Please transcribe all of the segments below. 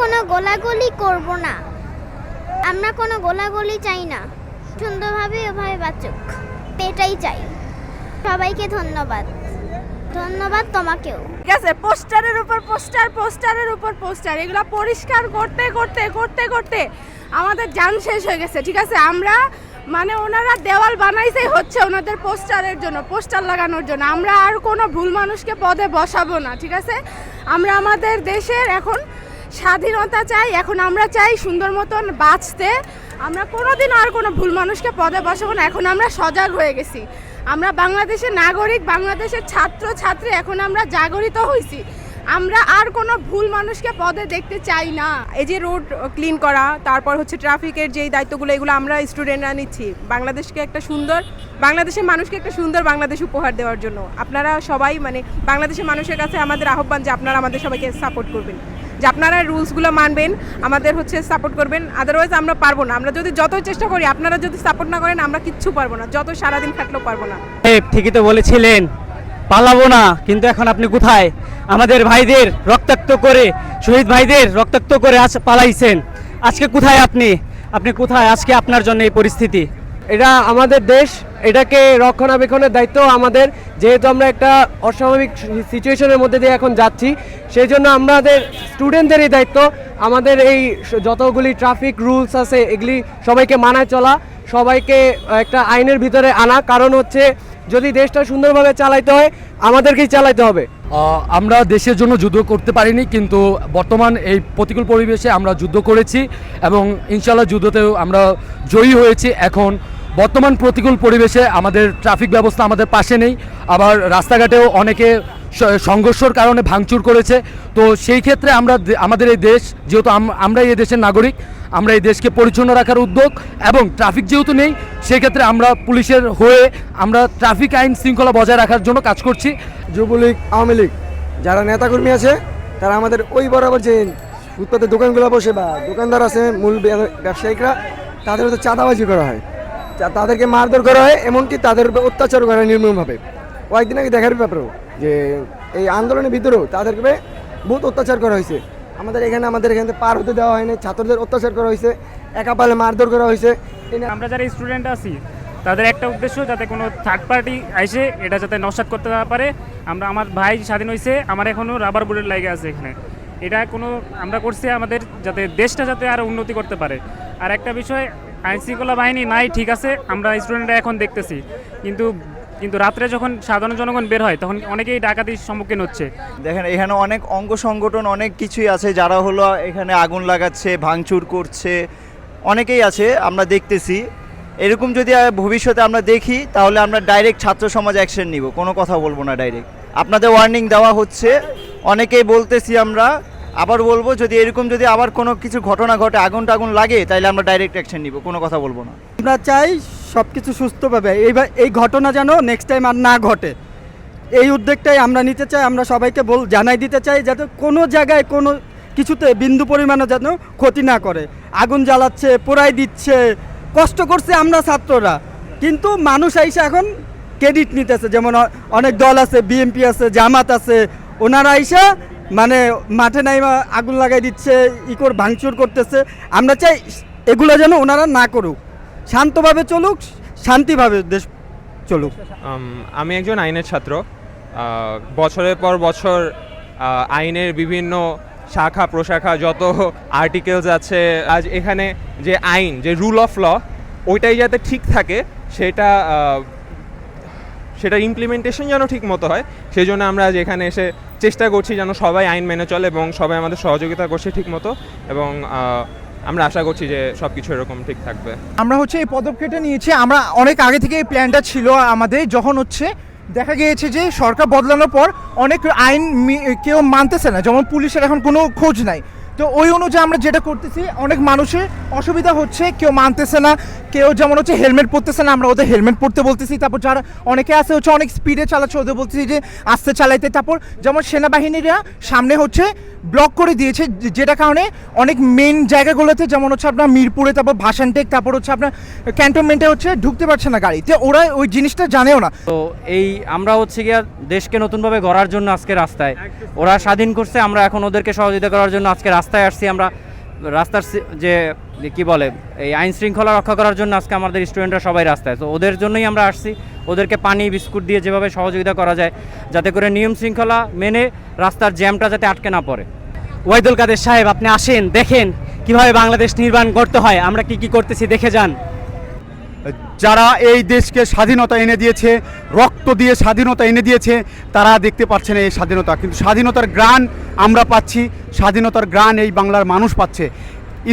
কোনো গোলাগুলি করব না। আমরা কোনো গোলাগুলি চাই না। সুন্দরভাবে ওভাবে বাঁচুক। এটাই চাই। সবাইকে ধন্যবাদ। ধন্যবাদ তোমাকেও। ঠিক আছে, পোস্টারের উপর পোস্টার, পোস্টারের উপর পোস্টার। এগুলো পরিষ্কার করতে করতে করতে করতে আমাদের যান শেষ হয়ে গেছে, ঠিক আছে? আমরা মানে ওনারা দেওয়াল বানাইছেই হচ্ছে ওনাদের পোস্টারের জন্য, পোস্টার লাগানোর জন্য। আমরা আর কোনো ভুল মানুষকে পদে বসাবো না, ঠিক আছে? আমরা আমাদের দেশের এখন স্বাধীনতা চাই, এখন আমরা চাই সুন্দর মতন বাঁচতে। আমরা কোনোদিন আর কোনো ভুল মানুষকে পদে বসাবো না, এখন আমরা সজাগ হয়ে গেছি। আমরা বাংলাদেশের নাগরিক, বাংলাদেশের ছাত্র, ছাত্রী, এখন আমরা জাগরিত হয়েছি আমরা আর কোনো ভুল মানুষকে পদে দেখতে চাই না। এই যে রোড ক্লিন করা, তারপর হচ্ছে ট্রাফিকের যেই দায়িত্বগুলো, এগুলো আমরা স্টুডেন্টরা নিচ্ছি। বাংলাদেশকে একটা সুন্দর, বাংলাদেশের মানুষকে একটা সুন্দর বাংলাদেশ উপহার দেওয়ার জন্য। আপনারা সবাই মানে বাংলাদেশের মানুষের কাছে আমাদের আহ্বান যে আপনারা আমাদের সবাইকে সাপোর্ট করবেন। যে আপনারা রুলসগুলো মানবেন আমাদের হচ্ছে সাপোর্ট করবেন আদারওয়াইজ আমরা পারব না। আমরা যদি যত চেষ্টা করি আপনারা যদি সাপোর্ট না করেন আমরা কিচ্ছু পারব না। যত সারাদিন খাটলেও পারব না। ঠিকই তো বলেছিলেন। পালাবো না কিন্তু এখন আপনি কোথায়? আমাদের ভাইদের রক্তাক্ত করে শহীদ ভাইদের রক্তাক্ত করে আজ পালাইছেন। আজকে কোথায় আপনি? আপনি কোথায়? আজকে আপনার জন্য এই পরিস্থিতি। এটা আমাদের দেশ এটাকে রক্ষণাবেক্ষণের দায়িত্ব আমাদের, যেহেতু আমরা একটা অস্বাভাবিক সিচুয়েশনের মধ্যে দিয়ে এখন যাচ্ছি, সেই জন্য আমাদের স্টুডেন্টদেরই দায়িত্ব, আমাদের এই যতগুলি ট্রাফিক রুলস আছে, এগুলি সবাইকে মানায় চলা, সবাইকে একটা আইনের ভিতরে আনা, কারণ হচ্ছে যদি দেশটা সুন্দরভাবে চালাইতে হয়, আমাদেরকেই চালাইতে হবে। আমরা দেশের জন্য যুদ্ধ করতে পারিনি, কিন্তু বর্তমান এই প্রতিকূল পরিবেশে আমরা যুদ্ধ করেছি এবং ইনশাল্লাহ যুদ্ধতেও আমরা জয়ী হয়েছি। এখন বর্তমান প্রতিকূল পরিবেশে আমাদের ট্রাফিক ব্যবস্থা আমাদের পাশে নেই। আবার রাস্তাঘাটেও অনেকে সংঘর্ষর কারণে ভাঙচুর করেছে। তো সেই ক্ষেত্রে আমরা আমাদের এই দেশ, যেহেতু আম- আমরা এই দেশের নাগরিক, আমরা এই দেশকে পরিচ্ছন্ন রাখার উদ্যোগ এবং ট্রাফিক যেহেতু নেই, সেক্ষেত্রে আমরা পুলিশের হয়ে আমরা ট্রাফিক আইন শৃঙ্খলা বজায় রাখার জন্য কাজ করছি। যুবলীগ, আওয়ামী লীগ, যারা নেতাকর্মী আছে, তারা আমাদের ওই বরাবর যে ফুটপাতের দোকানগুলো বসে বা দোকানদার আছে, মূল ব্যা- ব্যবসায়িকরা, তাদের হচ্ছে চাঁদাবাজি করা হয়। তাদেরকে মারধর করা হয়, এমনকি তাদের উপর অত্যাচার করা হয় নির্মমভাবে কয়েকদিন আগে দেখার ব্যাপারেও যে এই আন্দোলনের ভিতরেও তাদেরকে বহুত অত্যাচার করা হয়েছে। আমাদের এখানে আমাদের এখানে পার হতে দেওয়া হয়নি, ছাত্রদের অত্যাচার করা হয়েছে, একা পালে মারধর করা হয়েছে। আমরা যারা স্টুডেন্ট আছি, তাদের একটা উদ্দেশ্য যাতে কোনো থার্ড পার্টি এসে এটা যাতে নস্বাত করতে না পারে। আমরা, আমার ভাই স্বাধীন হয়েছে আমার এখনও রাবার বুলেট লাগে আছে এখানে। এটা কোনো, আমরা করছি আমাদের যাতে দেশটা যাতে আরও উন্নতি করতে পারে। আর একটা বিষয় আইন শৃঙ্খলা বাহিনী নাই, ঠিক আছে, আমরা স্টুডেন্টরা এখন দেখতেছি। কিন্তু কিন্তু রাত্রে যখন সাধারণ জনগণ বের হয়, তখন অনেকেই ডাকাতির সম্মুখীন হচ্ছে। দেখেন, এখানে অনেক অঙ্গ সংগঠন, অনেক কিছুই আছে, যারা হলো এখানে আগুন লাগাচ্ছে, ভাঙচুর করছে, অনেকেই আছে, আমরা দেখতেছি। এরকম যদি ভবিষ্যতে আমরা দেখি, তাহলে আমরা ডাইরেক্ট ছাত্র সমাজ অ্যাকশন নিব, কোনো কথা বলব না ডাইরেক্ট আপনাদের ওয়ার্নিং দেওয়া হচ্ছে, অনেকেই বলতেছি আমরা আবার বলব, যদি এরকম যদি আবার কোনো কিছু ঘটনা ঘটে, আগুন টাগুন লাগে তাহলে আমরা ডাইরেক্ট অ্যাকশন নিব, কোনো কথা বলব না। আমরা চাই সব কিছু সুস্থভাবে, এইবার এই ঘটনা যেন নেক্সট টাইম আর না ঘটে। এই উদ্যোগটাই আমরা নিতে চাই, আমরা সবাইকে বল, জানাই দিতে চাই, যাতে কোনো জায়গায় কোনো কিছুতে বিন্দু পরিমাণে যেন ক্ষতি না করে। আগুন জ্বালাচ্ছে, পোড়াই দিচ্ছে, কষ্ট করছে আমরা ছাত্ররা। কিন্তু মানুষ আইসে এখন ক্রেডিট নিতেছে, যেমন অনেক দল আছে বিএমপি আছে, জামাত আছে, ওনারা আইসা মানে মাঠে নাইমা আগুন লাগাই দিচ্ছে ই কর ভাঙচুর করতেছে। আমরা চাই এগুলো যেন ওনারা না করুক। শান্তভাবে চলুক, শান্তিভাবে দেশ চলুক। আমি একজন আইনের ছাত্র। বছরের পর বছর আইনের বিভিন্ন শাখা, প্রশাখা যত আর্টিকেলস আছে, আজ এখানে যে আইন, যে রুল অফ ল ওইটাই যাতে ঠিক থাকে, সেটা সেটা ইমপ্লিমেন্টেশন যেন ঠিক মতো হয় সেই জন্য আমরা আজ এখানে এসে চেষ্টা করছি যেন সবাই আইন মেনে চলে এবং সবাই আমাদের সহযোগিতা করছে ঠিক মতো এবং আমরা আশা করছি যে সব কিছু এরকম ঠিক থাকবে। আমরা হচ্ছে এই পদক্ষেপটা নিয়েছি। আমরা অনেক আগে থেকে এই প্ল্যানটা ছিল আমাদের, যখন হচ্ছে দেখা গিয়েছে যে সরকার বদলানোর পর অনেক আইন কেউ মানতেছে না, যেমন পুলিশের এখন কোনো খোঁজ নাই। তো ওই অনুযায়ী আমরা যেটা করতেছি, অনেক মানুষের অসুবিধা হচ্ছে, কেউ মানতেছে না কেউ যেমন হচ্ছে হেলমেট পরতেছে না, আমরা ওদের হেলমেট পরতে বলতেছি। তারপর যারা অনেকে আছে হচ্ছে অনেক স্পিডে চালাচ্ছে, ওদের বলতেছি যে আস্তে চালাইতে। তারপর যেমন সেনাবাহিনীরা সামনে হচ্ছে ব্লক করে দিয়েছে যেটা কারণে অনেক মেন জায়গাগুলোতে যেমন হচ্ছে আপনার মিরপুরে, তারপর ভাসানটেক, তারপর হচ্ছে আপনার ক্যান্টনমেন্টে হচ্ছে ঢুকতে পারছে না গাড়ি। তো ওরা ওই জিনিসটা জানেও না। তো এই আমরা হচ্ছে গিয়া দেশকে নতুনভাবে গড়ার জন্য আজকে রাস্তায়। ওরা স্বাধীন করছে, আমরা এখন ওদেরকে সহযোগিতা করার জন্য আজকে রাস্তায় আসছি, আমরা রাস্তার যে কি বলে, এই আইন শৃঙ্খলা রক্ষা করার জন্য আজকে আমাদের স্টুডেন্টরা সবাই রাস্তায়। তো ওদের জন্যই আমরা আসছি। ওদেরকে পানি, বিস্কুট দিয়ে যেভাবে সহযোগিতা করা যায়, যাতে করে নিয়ম শৃঙ্খলা মেনে রাস্তার জ্যামটা যাতে আটকে না পড়ে। ওয়াইদুল কাদের সাহেব, আপনি আসেন, দেখেন কীভাবে বাংলাদেশ নির্মাণ করতে হয়। আমরা কি কি করতেছি, দেখে যান। যারা এই দেশকে স্বাধীনতা এনে দিয়েছে, রক্ত দিয়ে স্বাধীনতা এনে দিয়েছে, তারা দেখতে পাচ্ছে না এই স্বাধীনতা। কিন্তু স্বাধীনতার গ্রাণ আমরা পাচ্ছি, স্বাধীনতার গ্রাণ এই বাংলার মানুষ পাচ্ছে।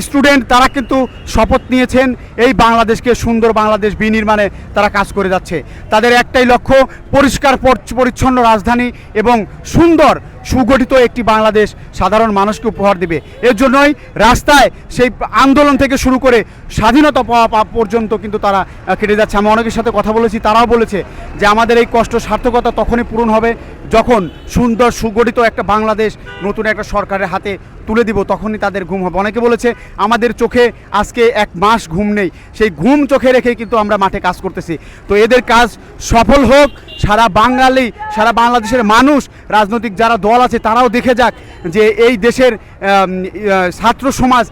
স্টুডেন্ট তারা কিন্তু শপথ নিয়েছেন, এই বাংলাদেশকে সুন্দর বাংলাদেশ বিনির্মাণে তারা কাজ করে যাচ্ছে। তাদের একটাই লক্ষ্য, পরিষ্কার পরিচ্ছন্ন রাজধানী এবং সুন্দর সুগঠিত একটি বাংলাদেশ সাধারণ মানুষকে উপহার দেবে। এর জন্যই রাস্তায় সেই আন্দোলন থেকে শুরু করে স্বাধীনতা পাওয়া পর্যন্ত কিন্তু তারা কেটে যাচ্ছে। আমি অনেকের সাথে কথা বলেছি, তারাও বলেছে যে আমাদের এই কষ্ট সার্থকতা তখনই পূরণ হবে যখন সুন্দর, সুগঠিত একটা বাংলাদেশ নতুন একটা সরকারের হাতে তুলে দিব, তখনই তাদের ঘুম হবে। অনেকে বলেছে, আমাদের চোখে আজকে এক মাস ঘুম নেই। সেই ঘুম চোখে রেখে কিন্তু আমরা মাঠে কাজ করতেছি। তো এদের কাজ সফল হোক সারা বাঙালি, সারা বাংলাদেশের মানুষ, রাজনৈতিক যারা দল আছে, তারাও দেখে যাক যে এই দেশের ছাত্র সমাজ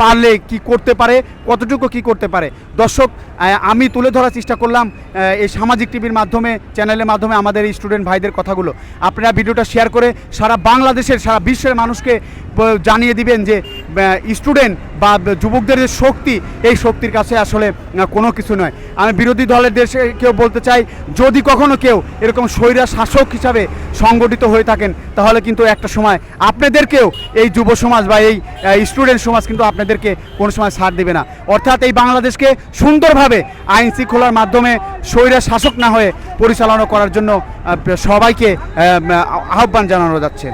পারলে কি করতে পারে, কতটুকু কি করতে পারে। দর্শক আমি তুলে ধরার চেষ্টা করলাম এই সামাজিক টিভির মাধ্যমে, চ্যানেলের মাধ্যমে আমাদের এই স্টুডেন্ট ভাইদের কথাগুলো। আপনারা ভিডিওটা শেয়ার করে সারা বাংলাদেশের, সারা বিশ্বের মানুষকে জানিয়ে দিবেন যে স্টুডেন্ট বা যুবকদের যে শক্তি, এই শক্তির কাছে আসলে কোনো কিছু নয়। আমি বিরোধী দলের দেশে কেউ বলতে চাই, যদি কখনো কেউ এরকম স্বৈরা শাসক হিসাবে সংগঠিত হয়ে থাকেন, তাহলে কিন্তু একটা সময় আপনাদেরকেও এই যুব সমাজ বা এই স্টুডেন্ট সমাজ কিন্তু আপনাদেরকে কোনো সময় ছাড় দেবে না। অর্থাৎ এই বাংলাদেশকে সুন্দরভাবে আইন শৃঙ্খলার মাধ্যমে স্বৈরা শাসক না হয়ে পরিচালনা করার জন্য সবাইকে আহ্বান জানানো যাচ্ছে।